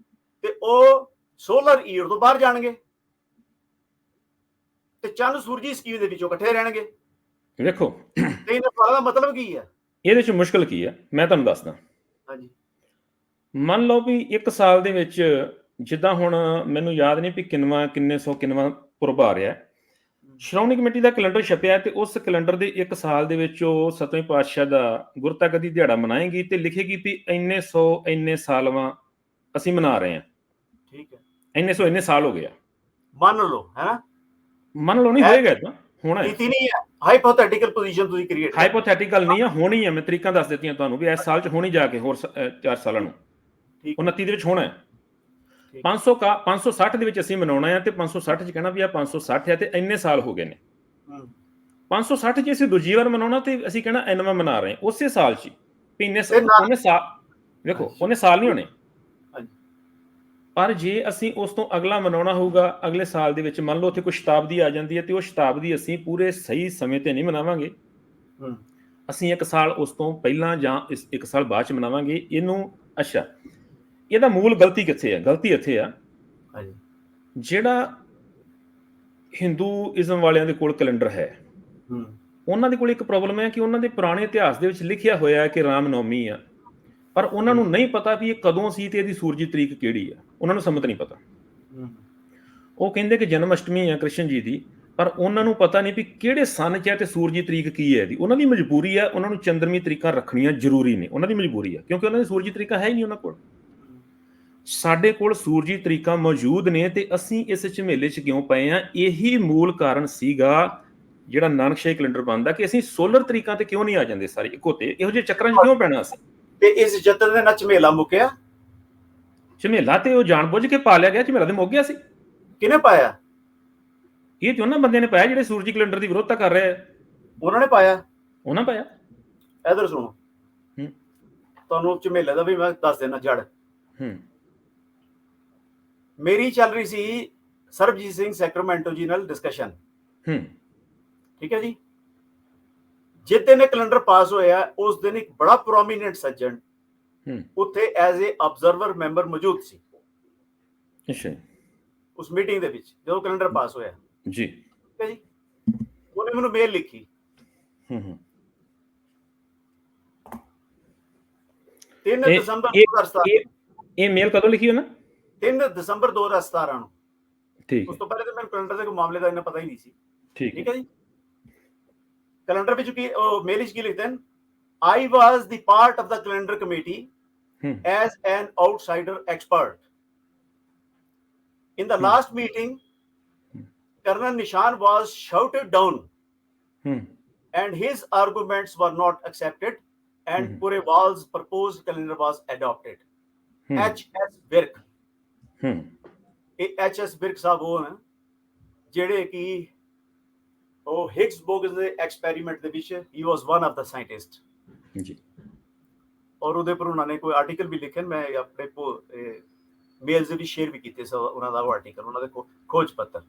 ਤੇ ਉਹ ਸੋਲਰ ਈਅਰ ਤੋਂ ਬਾਹਰ ਜਾਣਗੇ। ਤੇ ਚੰਦ ਸੂਰਜੀ ਸਕੀਮ ਦੇ ਵਿੱਚੋਂ ਇਕੱਠੇ ਰਹਿਣਗੇ। ਵੇਖੋ। ਤੇ ਇਹਨਾਂ ਦਾ ਮਤਲਬ ਕੀ ਹੈ ਇਹਦੇ ਚ ਮੁਸ਼ਕਲ ਕੀ ਹੈ ਮੈਂ ਤੁਹਾਨੂੰ ਦੱਸਦਾ। ਹਾਂਜੀ। ਮੰਨ ਲਓ ਵੀ ਇੱਕ ਸਾਲ ਦੇ ਵਿੱਚ ਜਿੱਦਾਂ ਹੁਣ ਮੈਨੂੰ ਯਾਦ ਨਹੀਂ ਵੀ ਕਿੰਨਵਾਂ ਕਿੰਨੇ ਸੌ ਕਿੰਨਵਾਂ ਪੁਰਬ ਆ ਰਿਹਾ। ਹੈ। ਸ਼੍ਰੋਮਣੀ ਕਮੇਟੀ ਦਾ ਕੈਲੰਡਰ ਛਪਿਆ ਤੇ ਉਸ ਕੈਲੰਡਰ ਦੇ ਇੱਕ ਸਾਲ ਦੇ ਵਿੱਚ ਉਹ ਸਤਵੇਂ ਪਾਤਸ਼ਾਹ ਦਾ ਗੁਰਤਾਗਦੀ ਦਿਹਾੜਾ ਮਨਾਏਗੀ ਤੇ ਲਿਖੇਗੀ ਵੀ ਇੰਨੇ ਸੌ ਇੰਨੇ ਸਾਲਵਾਂ ਅਸੀਂ ਮਨਾ ਰਹੇ ਹਾਂ। ਠੀਕ ਹੈ। ਇੰਨੇ ਸੌ ਇੰਨੇ ਸਾਲ ਹੋ ਗਿਆ ਮੰਨ ਲਓ ਹੈ ਨਾ ਮੰਨ ਲਓ ਨਹੀਂ ਹੋਏਗਾ ਤਾਂ ਹੋਣਾ ਹੈ। ਨੀਤੀ ਨਹੀਂ ਹੈ। ਹਾਈਪੋਥੈਟੀਕਲ ਪੋਜੀਸ਼ਨ ਤੁਸੀਂ ਕ੍ਰੀਏਟ ਹਾਈਪੋਥੈਟੀਕਲ ਨਹੀਂ ਆ ਹੋਣੀ ਹੈ ਮੈਂ ਤਰੀਕਾਂ ਦੱਸ ਦਿੱਤੀਆਂ ਤੁਹਾਨੂੰ ਵੀ ਇਸ ਸਾਲ ਚ ਹੋਣੀ ਜਾ ਕੇ ਹੋਰ 4 ਸਾਲਾਂ ਨੂੰ। ਠੀਕ 29 ਦੇ ਵਿੱਚ ਹੋਣਾ ਹੈ। 500 ਕਾ 560 ਦੇ ਵਿੱਚ ਅਸੀਂ ਮਨਾਉਣਾ ਹੈ ਤੇ 560 ਚ ਕਹਿਣਾ ਵੀ ਆ 560 ਹੈ ਤੇ ਇੰਨੇ ਸਾਲ ਹੋ ਗਏ ਨੇ। ਹੂੰ। 560 ਜੇ ਅਸੀਂ ਦੂਜੀ ਵਾਰ ਮਨਾਉਣਾ ਤੇ ਅਸੀਂ ਕਹਿਣਾ ਐਨਵਾ ਮਨਾ ਰਹੇ ਹਾਂ ਉਸੇ ਸਾਲ 'ਚ। ਵੀ ਇੰਨੇ ਉਹਨੇ ਸਾਲ ਵੇਖੋ ਉਹਨੇ ਸਾਲ ਨਹੀਂ ਹੋਣੇ। ਪਰ ਜੇ ਅਸੀਂ ਉਸ ਤੋਂ ਅਗਲਾ ਮਨਾਉਣਾ ਹੋਊਗਾ ਅਗਲੇ ਸਾਲ ਦੇ ਵਿੱਚ ਮੰਨ ਲਓ ਉੱਥੇ ਕੋਈ ਸ਼ਤਾਬਦੀ ਆ ਜਾਂਦੀ ਹੈ ਤੇ ਉਹ ਸ਼ਤਾਬਦੀ ਅਸੀਂ ਪੂਰੇ ਸਹੀ ਸਮੇਂ ਤੇ ਨਹੀਂ ਮਨਾਵਾਂਗੇ। ਅਸੀਂ ਇੱਕ ਸਾਲ ਉਸ ਤੋਂ ਪਹਿਲਾਂ ਜਾਂ ਇਸ ਇੱਕ ਸਾਲ ਬਾਅਦ ਚ ਮਨਾਵਾਂਗੇ ਇਹਨੂੰ ਅੱਛਾ ਇਹਦਾ ਮੂਲ ਗਲਤੀ ਕਿੱਥੇ ਹੈ ਗਲਤੀ ਇੱਥੇ ਆ। ਹਾਂਜੀ। ਜਿਹੜਾ ਹਿੰਦੂਇਜ਼ਮ ਵਾਲਿਆਂ ਦੇ ਕੋਲ ਕੈਲੰਡਰ ਹੈ ਹੂੰ। ਉਹਨਾਂ ਦੇ ਕੋਲ ਇੱਕ ਪ੍ਰੋਬਲਮ ਹੈ ਕਿ ਉਹਨਾਂ ਦੇ ਪੁਰਾਣੇ ਇਤਿਹਾਸ ਦੇ ਵਿੱਚ ਲਿਖਿਆ ਹੋਇਆ ਹੈ ਕਿ ਰਾਮ ਨੌਮੀ ਆ। ਪਰ ਉਹਨਾਂ ਨੂੰ ਨਹੀਂ ਪਤਾ ਵੀ ਇਹ ਕਦੋਂ ਸੀ ਤੇ ਇਹਦੀ ਸੂਰਜੀ ਤਰੀਕ ਕਿਹੜੀ ਆ। ਉਹਨਾਂ ਨੂੰ ਸਮਝ ਨਹੀਂ ਪਤਾ। ਉਹ ਕਹਿੰਦੇ ਕਿ ਜਨਮ ਅਸ਼ਟਮੀ ਆ ਕ੍ਰਿਸ਼ਨ ਜੀ ਦੀ ਪਰ ਉਹਨਾਂ ਨੂੰ ਪਤਾ ਨਹੀਂ ਵੀ ਕਿਹੜੇ ਸਨ ਚ ਹੈ ਤੇ ਸੂਰਜੀ ਤਰੀਕ ਕੀ ਹੈ ਦੀ ਉਹਨਾਂ ਦੀ ਮਜਬੂਰੀ ਹੈ ਉਹਨਾਂ ਨੂੰ ਚੰਦਰਮੀ ਤਰੀਕਾਂ ਰੱਖਣੀਆਂ ਜ਼ਰੂਰੀ ਨੇ। ਉਹਨਾਂ ਦੀ ਮਜਬੂਰੀ ਹੈ ਕਿਉਂਕਿ ਉਹਨਾਂ ਦੀ ਸੂਰਜੀ ਤਰੀਕਾ ਹੈ ਹੀ ਨਹੀਂ ਉਹਨਾਂ ਕੋਲ। ਸਾਡੇ ਕੋਲ ਸੂਰਜੀ ਤਰੀਕਾਂ ਮੌਜੂਦ ਨੇ ਤੇ ਅਸੀਂ ਇਸ ਝਮੇਲੇ 'ਚ ਕਿਉਂ ਪਏ ਆ ਇਹੀ ਮੂਲ ਕਾਰਨ ਸੀਗਾ ਜਿਹੜਾ ਨਾਨਕਸ਼ਾਹੀ ਕੈਲੰਡਰ ਬਣਦਾ ਕਿ ਅਸੀਂ ਸੋਲਰ ਤਰੀਕਾਂ ਤੇ ਕਿਉਂ ਨਹੀਂ ਆ ਜਾਂਦੇ ਸਾਰੇ ਇੱਕੋ ਤੇ? ਇਹੋ ਜਿਹੇ ਚੱਕਰਾਂ 'ਚ ਕਿਉਂ ਪੈਣਾ ਅਸੀਂ? ਤੇ ਇਸ ਜਤਨ ਦੇ ਨਾਲ ਝਮੇਲਾ ਮੁੱਕਿਆ? ਝਮੇਲਾ ਤੇ ਉਹ ਜਾਣਬੁੱਝ ਕੇ ਪਾ ਲਿਆ ਗਿਆ ਝਮੇਲਾ ਤੇ ਮੁੱਕ ਗਿਆ ਸੀ। ਕਿਹਨੇ ਪਾਇਆ? ਇਹ ਤੇ ਉਹਨਾਂ ਬੰਦਿਆਂ ਨੇ ਪਾਇਆ ਜਿਹੜੇ ਸੂਰਜੀ ਕੈਲੰਡਰ ਦੀ ਵਿਰੋਧਤਾ ਕਰ ਰਹੇ ਆ। ਉਹਨਾਂ ਨੇ ਪਾਇਆ? ਉਹਨਾਂ ਪਾਇਆ। ਇਧਰ ਸੁਣੋ। ਹੂੰ। ਤੁਹਾਨੂੰ ਝਮੇਲੇ ਦਾ ਵੀ ਮੈਂ ਦੱਸ ਦੇਣਾ ਜੜ। ਹੂੰ। ਮੇਰੀ ਚੱਲ ਰਹੀ ਸੀ ਸਰਬਜੀਤ ਸਿੰਘ ਸੈਕਰਮੈਂਟੋ ਜੀ ਨਾਲ ਡਿਸਕਸ਼ਨ ਹੂੰ। ਠੀਕ ਹੈ ਜੀ? ਜਿਸ ਦਿਨ ਇਹ ਕੈਲੰਡਰ ਪਾਸ ਹੋਇਆ ਉਸ ਦਿਨ ਇੱਕ ਬੜਾ ਪ੍ਰੋਮੀਨੈਂਟ ਸੱਜਣ ਹੂੰ। ਉੱਥੇ ਐਜ਼ ਅ ਆਬਜ਼ਰਵਰ ਮੈਂਬਰ ਮੌਜੂਦ ਸੀ। ਅੱਛਾ। ਉਸ ਮੀਟਿੰਗ ਦੇ ਵਿੱਚ ਜਦੋਂ ਕੈਲੰਡਰ ਪਾਸ ਹੋਇਆ। ਜੀ। ਠੀਕ ਹੈ ਜੀ? ਉਹਨੇ ਮੈਨੂੰ ਮੇਲ ਲਿਖੀ। ਹੂੰ ਹੂੰ। 3 ਇਹ- ਦਸੰਬਰ ਇਹ- 2017 ਇਹ ਮੇਲ ਕਦੋਂ ਲਿਖੀ ਹੋ ਨਾ 3 ਦਸੰਬਰ 2017 ਨੂੰ ਠੀਕ ਉਸ ਹੈ ਤੋਂ ਪਹਿਲੇ ਤਾਂ ਮੈਨੂੰ ਕੈਲੰਡਰ ਦੇ ਕੋਈ ਮਾਮਲੇ ਦਾ ਇੰਨਾ ਪਤਾ ਹੀ ਨਹੀਂ ਸੀ ਠੀਕ ਠੀਕ ਹੈ ਹੈ ਜੀ ਕੈਲੰਡਰ ਵਿੱਚ ਕੀ ਉਹ ਮੇਲ ਵਿੱਚ ਕੀ ਲਿਖਦੇ ਹਨ I was the part of the calendar committee ਹੂੰ as an outsider expert. In the Hmm. last meeting, Colonel Nishan was shouted down ਹੂੰ and his arguments were not accepted and Hmm. Purewal's proposed calendar was adopted. ਹੂੰ H.S. Virk, ਹੂੰ। ਇਹ H.S. Virk ਸਾਹਿਬ ਉਹ ਹਨ ਜਿਹੜੇ ਕਿ ਉਹ ਹਿਗਸ bogus ਦੇ ਐਕਸਪੈਰੀਮੈਂਟ ਦੇ ਵਿੱਚ he was one of the scientist ਜੀ। ਔਰ ਉਹਦੇ ਪਰ ਉਹਨਾਂ ਨੇ ਕੋਈ ਆਰਟੀਕਲ ਵੀ ਲਿਖਿਆ ਮੈਂ ਆਪਣੇ ਮੇਲਸ ਵੀ ਸ਼ੇਅਰ ਵੀ ਕੀਤੇ ਸੋ ਉਹਨਾਂ ਦਾ ਆਰਟੀਕਲ ਉਹਨਾਂ ਦੇ ਖੋਜ ਪੱਤਰ।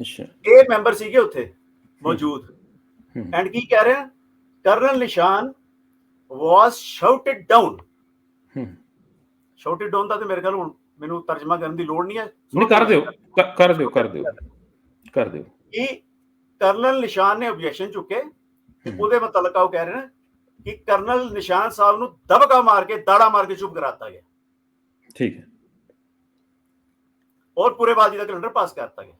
ਅੱਛਾ। ਇਹ ਮੈਂਬਰ ਸੀਗੇ ਉੱਥੇ ਮੌਜੂਦ। ਐਂਡ ਕੀ ਕਹਿ ਰਹੇ? ਕਰਨਲ ਨਿਸ਼ਾਨ ਵਾਸ ਸ਼ਾਊਟਡ ਡਾਊਨ ਸ਼ਾਊਟਡ ਡਾਊਨ ਦਾ ਤੇ ਮੇਰੇ ਖਿਆਲ ਹੁਣ ਮੈਨੂੰ ਤਰਜਮਾ ਕਰਨ ਦੀ ਲੋੜ ਨਹੀਂ ਹੈ। ਨਹੀਂ ਕਰ ਦਿਓ। ਕਰ ਦਿਓ ਕਰ ਦਿਓ। ਕਰ ਦਿਓ। ਕਿ ਕਰਨਲ ਨਿਸ਼ਾਨ ਨੇ ਆਬਜੈਕਸ਼ਨ ਚੁੱਕੇ। ਉਹਦੇ ਮੁਤਲਕ ਉਹ ਕਹਿ ਰਹੇ ਨੇ ਕਿ ਕਰਨਲ ਨਿਸ਼ਾਨ ਸਾਹਿਬ ਨੂੰ ਦਬਕਾ ਮਾਰ ਕੇ ਦਾੜਾ ਮਾਰ ਕੇ ਚੁੱਪ ਕਰਾਤਾ ਗਿਆ। ਠੀਕ ਹੈ। ਔਰ ਪੂਰੇ ਬਾਜੀ ਦਾ ਕੈਲੰਡਰ ਪਾਸ ਕਰਤਾ ਗਿਆ।